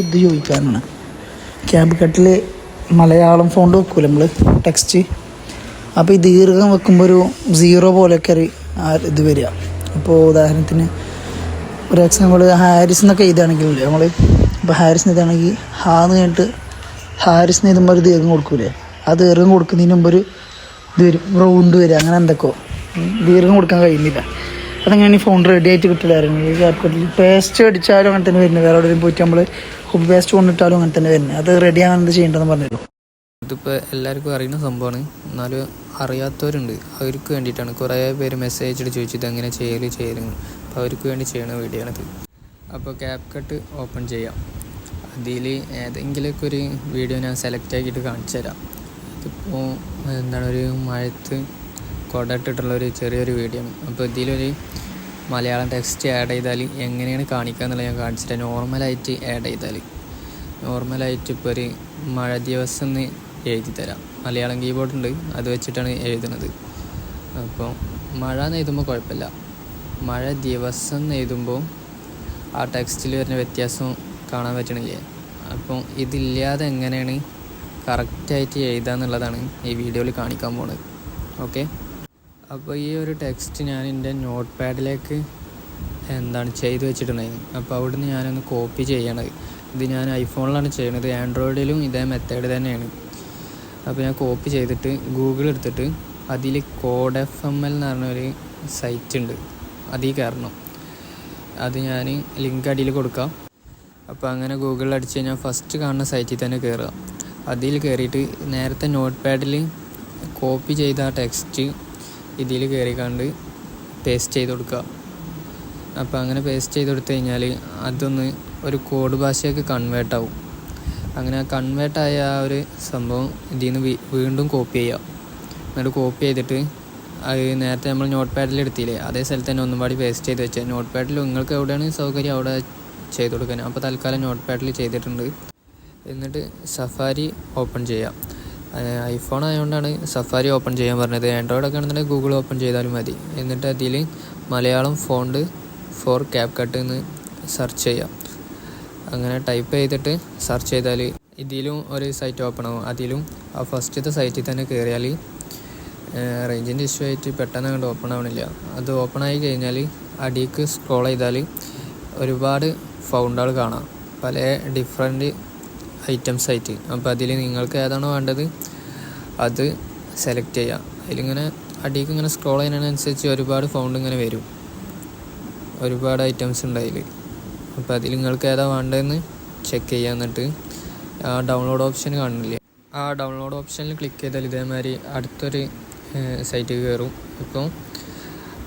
ഇത് ചോദിക്കാനാണ് ക്യാബ് കട്ടിൽ മലയാളം ഫോണ്ട് വെക്കൂല നമ്മൾ ടെക്സ്റ്റ് അപ്പോൾ ഈ ദീർഘം വെക്കുമ്പോൾ ഒരു സീറോ പോലെയൊക്കെ ആ ഇത് വരിക. അപ്പോൾ ഉദാഹരണത്തിന് ഒരു എക്സാമ്പിൾ ഹാരിസ് എന്നൊക്കെ എഴുതുകയാണെങ്കിൽ നമ്മൾ ഇപ്പോൾ ഹാരിസ് എഴുതുകയാണെങ്കിൽ ഹാന്ന് കഴിഞ്ഞിട്ട് ഹാരിസ് എന്ന് എഴുതുമ്പോൾ ഒരു ദീർഘം കൊടുക്കൂലേ? ആ ദീർഘം കൊടുക്കുന്നതിന് മുമ്പ് ഒരു ഇത് വരും റൗണ്ട് വരിക അങ്ങനെ എന്തൊക്കെയോ ദീർഘം കൊടുക്കാൻ കഴിയുന്നില്ല. അതങ്ങനെ ഈ ഫോൺ റെഡി ആയിട്ട് കിട്ടില്ലായിരുന്നു? ഈ പേസ്റ്റ് അടിച്ചാലും അങ്ങനെ തന്നെ വരുന്നത്. വേറെ എവിടെയും പോയിട്ട് നമ്മൾ കോപ്പി പേസ്റ്റ് കൊണ്ടിട്ടാലും അങ്ങനെ തന്നെ വരുന്നത്. അത് റെഡി ആകാൻ എന്ത് ചെയ്യേണ്ടതെന്ന് പറഞ്ഞല്ലോ ഇതിപ്പോൾ എല്ലാവർക്കും അറിയുന്ന സംഭവമാണ്. എന്നാലും അറിയാത്തവരുണ്ട്. അവർക്ക് വേണ്ടിയിട്ടാണ്. കുറേ പേര് മെസ്സേജ് അയച്ചിട്ട് ചോദിച്ചത് അങ്ങനെ ചെയ്യൽ ചെയ്യലും. അപ്പോൾ അവർക്ക് വേണ്ടി ചെയ്യണ വീഡിയോ ആണിത്. അപ്പോൾ ക്യാപ് കട്ട് ഓപ്പൺ ചെയ്യാം. അതിൽ ഏതെങ്കിലുമൊക്കെ ഒരു വീഡിയോ ഞാൻ സെലക്ട് ആക്കിയിട്ട് കാണിച്ചു തരാം ഇതിപ്പോൾ എന്താണ് ഒരു മഴത്ത് കുട ഇട്ടിട്ടുള്ള ഒരു ചെറിയൊരു വീഡിയോ അപ്പോൾ ഇതിലൊരു മലയാളം ടെക്സ്റ്റ് ആഡ് ചെയ്താൽ എങ്ങനെയാണ് കാണിക്കുക എന്നുള്ളത് ഞാൻ കാണിച്ചിട്ട് നോർമലായിട്ട് ആഡ് ചെയ്താൽ നോർമലായിട്ട് ഇപ്പോൾ ഒരു മഴ ദിവസം എന്ന് എഴുതി തരാം. മലയാളം കീബോർഡ് ഉണ്ട് അത് വെച്ചിട്ടാണ് എഴുതുന്നത്. അപ്പോൾ മഴ എന്ന് എഴുതുമ്പോൾ കുഴപ്പമില്ല. മഴ ദിവസം എന്ന് എഴുതുമ്പോൾ ആ ടെക്സ്റ്റിൽ വരുന്ന വ്യത്യാസം കാണാൻ പറ്റണില്ലേ? അപ്പോൾ ഇതില്ലാതെ എങ്ങനെയാണ് കറക്റ്റായിട്ട് എഴുതുക എന്നുള്ളതാണ് ഈ വീഡിയോയിൽ കാണിക്കാൻ പോണത്. ഓക്കെ അപ്പോൾ ഈ ഒരു ടെക്സ്റ്റ് ഞാൻ എന്റെ നോട്ട് പാഡിലേക്ക് എന്താണ് ചെയ്ത് വെച്ചിട്ടുണ്ടായിരുന്നു അപ്പോൾ അവിടുന്ന് ഞാനൊന്ന് കോപ്പി ചെയ്യണത്. ഇത് ഞാൻ ഐഫോണിലാണ് ചെയ്യണത്. ആൻഡ്രോയിഡിലും ഇതേ മെത്തേഡ് തന്നെയാണ്. അപ്പോൾ ഞാൻ കോപ്പി ചെയ്തിട്ട് ഗൂഗിൾ എടുത്തിട്ട് അതിൽ കോഡ് എഫ് എം എൽ എന്ന് പറഞ്ഞൊരു സൈറ്റ് ഉണ്ട്. അതിൽ കയറണം. അത് ഞാൻ ലിങ്ക് അടിയിൽ കൊടുക്കാം. അപ്പോൾ അങ്ങനെ ഗൂഗിളിൽ അടിച്ച് കഴിഞ്ഞാൽ ഫസ്റ്റ് കാണുന്ന സൈറ്റിൽ തന്നെ കയറുക അതിൽ കയറിയിട്ട് നേരത്തെ നോട്ട് പാഡിൽ കോപ്പി ചെയ്ത ആ ടെക്സ്റ്റ് ഇതിൽ കണ്ട് പേസ്റ്റ് ചെയ്ത് കൊടുക്കുക. അപ്പോൾ അങ്ങനെ പേസ്റ്റ് ചെയ്ത് കൊടുത്തു കഴിഞ്ഞാൽ അതൊന്ന് ഒരു കോഡ് ഭാഷയൊക്കെ കൺവേർട്ട് ആവും. അങ്ങനെ ആ കൺവേർട്ടായ ആ ഒരു സംഭവം ഇതിൽ നിന്ന് വീണ്ടും കോപ്പി ചെയ്യുക. എന്നിട്ട് കോപ്പി ചെയ്തിട്ട് അത് നേരത്തെ നമ്മൾ നോട്ട് പാഡിൽ എടുത്തില്ലേ അതേ സ്ഥലത്ത് തന്നെ ഒന്നും പാടി പേസ്റ്റ് ചെയ്ത് വെച്ചാൽ നോട്ട് പാഡിൽ നിങ്ങൾക്ക് എവിടെയാണ് സൗകര്യം അവിടെ ചെയ്ത് കൊടുക്കാൻ? അപ്പോൾ തൽക്കാലം നോട്ട് പാഡിൽ ചെയ്തിട്ടുണ്ട്. എന്നിട്ട് സഫാരി ഓപ്പൺ ചെയ്യാം ഐഫോൺ ആയതുകൊണ്ടാണ് സഫാരി ഓപ്പൺ ചെയ്യാൻ പറഞ്ഞത്. ആൻഡ്രോയിഡ് ഒക്കെ ആണെന്നുണ്ടെങ്കിൽ ഗൂഗിൾ ഓപ്പൺ ചെയ്താലും മതി. എന്നിട്ട് അതിൽ Malayalam font for cap cut എന്ന് സെർച്ച് ചെയ്യാം. അങ്ങനെ ടൈപ്പ് ചെയ്തിട്ട് സെർച്ച് ചെയ്താൽ ഇതിലും ഒരു സൈറ്റ് ഓപ്പൺ ആവും. അതിലും ആ ഫസ്റ്റത്തെ സൈറ്റിൽ തന്നെ കയറിയാൽ റേഞ്ചിന്റെ ഇഷ്യൂ ആയിട്ട് പെട്ടെന്ന് അങ്ങോട്ട് ഓപ്പൺ ആവണില്ല. അത് ഓപ്പൺ ആയി കഴിഞ്ഞാൽ അടിക്ക് സ്ക്രോൾ ചെയ്താൽ ഒരുപാട് ഫൗണ്ടുകൾ കാണാം. പല ഡിഫറെന്റ് ഐറ്റംസ് ആയിട്ട്. അപ്പോൾ അതിൽ നിങ്ങൾക്ക് ഏതാണോ വേണ്ടത് അത് സെലക്ട് ചെയ്യുക അതിലിങ്ങനെ അടിയിൽ ഇങ്ങനെ സ്ക്രോൾ ചെയ്യുന്നതിനനുസരിച്ച് ഒരുപാട് ഫൗണ്ട് ഇങ്ങനെ വരും. ഒരുപാട് ഐറ്റംസ് ഉണ്ട് അതിൽ അപ്പോൾ അതിൽ നിങ്ങൾക്ക് ഏതാ വേണ്ടതെന്ന് ചെക്ക് ചെയ്യുക എന്നിട്ട്. ആ ഡൗൺലോഡ് ഓപ്ഷൻ കാണില്ലേ? ആ ഡൗൺലോഡ് ഓപ്ഷനിൽ ക്ലിക്ക് ചെയ്താൽ ഇതേമാതിരി അടുത്തൊരു സൈറ്റ് കയറും. ഇപ്പോൾ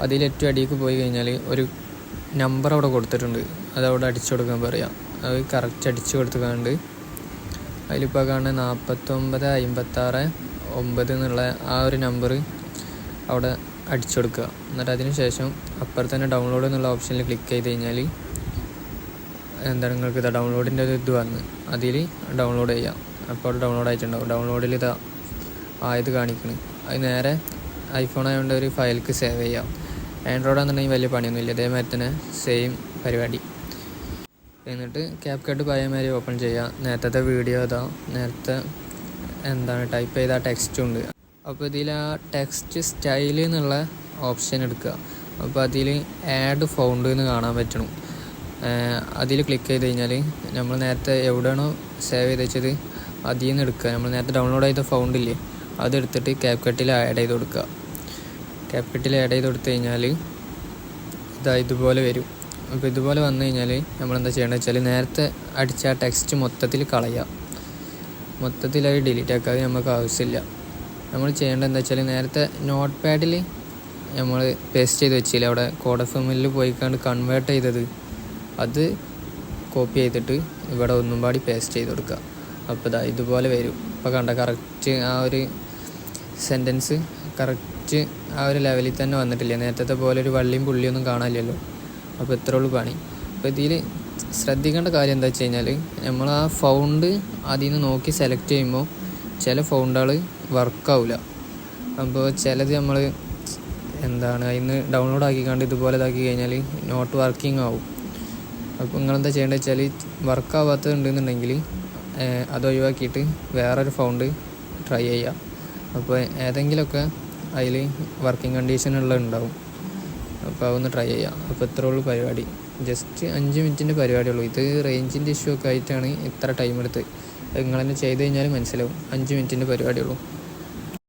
അതിൽ ഏറ്റവും അടിയിലേക്ക് പോയി കഴിഞ്ഞാൽ ഒരു നമ്പർ അവിടെ കൊടുത്തിട്ടുണ്ട്. അതവിടെ അടിച്ചു കൊടുക്കാൻ പറയാം. അത് കറക്റ്റ് അടിച്ചു കൊടുത്തുകൊണ്ട് അതിലിപ്പോൾ കാണുന്നത് നാൽപ്പത്തൊമ്പത് അമ്പത്താറ് ഒമ്പത് എന്നുള്ള ആ ഒരു നമ്പർ അവിടെ അടിച്ചു കൊടുക്കുക എന്നിട്ട് അതിന് ശേഷം അപ്പുറത്ത് തന്നെ ഡൗൺലോഡ് എന്നുള്ള ഓപ്ഷനിൽ ക്ലിക്ക് ചെയ്ത് കഴിഞ്ഞാൽ എന്താണ് നിങ്ങൾക്ക് ഇതാ ഡൗൺലോഡിന്റെ ഒരു ഇത് വന്ന്. അതിൽ ഡൗൺലോഡ് ചെയ്യാം. അപ്പോൾ ഡൗൺലോഡ് ആയിട്ടുണ്ടാവും. ഡൗൺലോഡിൽ ഇതാ ആയത് കാണിക്കണം. അത് നേരെ ഐഫോൺ ആയതുകൊണ്ട് ഒരു ഫയൽക്ക് സേവ് ചെയ്യാം. ആൻഡ്രോയിഡ് ആണെന്നുണ്ടെങ്കിൽ വലിയ പണിയൊന്നുമില്ല. ഇതേമാതിരി തന്നെ സെയിം പരിപാടി. എന്നിട്ട് ക്യാപ് കട്ട് പഴയമാതിരി ഓപ്പൺ ചെയ്യാം. നേരത്തെ വീഡിയോ ഇതാ. നേരത്തെ എന്താണ് ടൈപ്പ് ചെയ്ത ടെക്സ്റ്റ് ഉണ്ട്. അപ്പോൾ ഇതിൽ ആ ടെക്സ്റ്റ് സ്റ്റൈൽ എന്നുള്ള ഓപ്ഷൻ എടുക്കുക. അപ്പോൾ അതിൽ ആഡ് ഫൗണ്ട് എന്ന് കാണാൻ പറ്റണം. അതിൽ ക്ലിക്ക് ചെയ്ത് കഴിഞ്ഞാൽ നമ്മൾ നേരത്തെ എവിടെയാണോ സേവ് ചെയ്ത് വെച്ചത് അതിൽ നിന്ന് എടുക്കുക. നമ്മൾ നേരത്തെ ഡൗൺലോഡ് ചെയ്ത ഫൗണ്ട് ഇല്ലേ അതെടുത്തിട്ട് ക്യാപ് കട്ടിൽ ആഡ് ചെയ്ത് കൊടുക്കുക. ക്യാപ് കട്ടിൽ ആഡ് ചെയ്ത് കൊടുത്തു കഴിഞ്ഞാൽ ഇതാ ഇതുപോലെ വരും. അപ്പോൾ ഇതുപോലെ വന്നു കഴിഞ്ഞാൽ നമ്മൾ എന്താ വെച്ചാൽ നേരത്തെ അടിച്ച ആ ടെക്സ്റ്റ് മൊത്തത്തിൽ കളയുക. മൊത്തത്തിൽ അത് ഡിലീറ്റ് ആക്കാതെ നമുക്ക് ആവശ്യമില്ല. നമ്മൾ ചെയ്യേണ്ടത് എന്താ വെച്ചാൽ നേരത്തെ നോട്ട് പാഡിൽ നമ്മൾ പേസ്റ്റ് ചെയ്ത് വെച്ചില്ല അവിടെ കോഡ് എഫ് എമ്മിൽ പോയി കണ്ട് കൺവേർട്ട് ചെയ്തത്. അത് കോപ്പി ചെയ്തിട്ട് ഇവിടെ ഒന്നും പാടി പേസ്റ്റ് ചെയ്ത് കൊടുക്കുക. അപ്പോൾ ഇതാ ഇതുപോലെ വരും. ഇപ്പോൾ കണ്ട കറക്റ്റ് ആ ഒരു സെന്റൻസ് കറക്റ്റ് ആ ഒരു ലെവലിൽ തന്നെ വന്നിട്ടില്ല? നേരത്തെ പോലെ ഒരു വള്ളിയും പുള്ളിയൊന്നും കാണാനില്ലല്ലോ. അപ്പോൾ ഇത്രയുള്ളൂ പണി. അപ്പോൾ ഇതിൽ ശ്രദ്ധിക്കേണ്ട കാര്യം എന്താ വെച്ച് കഴിഞ്ഞാൽ നമ്മൾ ആ ഫൗണ്ട് അതിൽ നിന്ന് നോക്കി സെലക്ട് ചെയ്യുമ്പോൾ ചില ഫൗണ്ടുകൾ വർക്കാവില്ല അപ്പോൾ ചിലത് നമ്മൾ എന്താണ് അതിൽ നിന്ന് ഡൗൺലോഡ് ആക്കിക്കാണ്ട് ഇതുപോലെ ഇതാക്കി കഴിഞ്ഞാൽ നോട്ട് വർക്കിംഗ് ആവും. അപ്പോൾ നിങ്ങളെന്താ ചെയ്യേണ്ടത് വെച്ചാൽ വർക്കാവാത്തത് ഉണ്ടെന്നുണ്ടെങ്കിൽ അത് ഒഴിവാക്കിയിട്ട് വേറൊരു ഫൗണ്ട് ട്രൈ ചെയ്യുക അപ്പോൾ ഏതെങ്കിലുമൊക്കെ അതിൽ വർക്കിംഗ് കണ്ടീഷനുള്ള ഉണ്ടാവും അപ്പോൾ അതൊന്ന് ട്രൈ ചെയ്യാം. അപ്പോൾ ഇത്ര ഉള്ളൂ പരിപാടി. ജസ്റ്റ് അഞ്ച് മിനിറ്റിന്റെ പരിപാടിയുള്ളൂ. ഇത് റേഞ്ചിന്റെ ഇഷ്യൂ ഒക്കെ ആയിട്ടാണ് ഇത്ര ടൈം എടുത്ത് നിങ്ങൾ തന്നെ ചെയ്ത് കഴിഞ്ഞാൽ മനസ്സിലാവും. അഞ്ച് മിനിറ്റിന്റെ പരിപാടിയുള്ളൂ.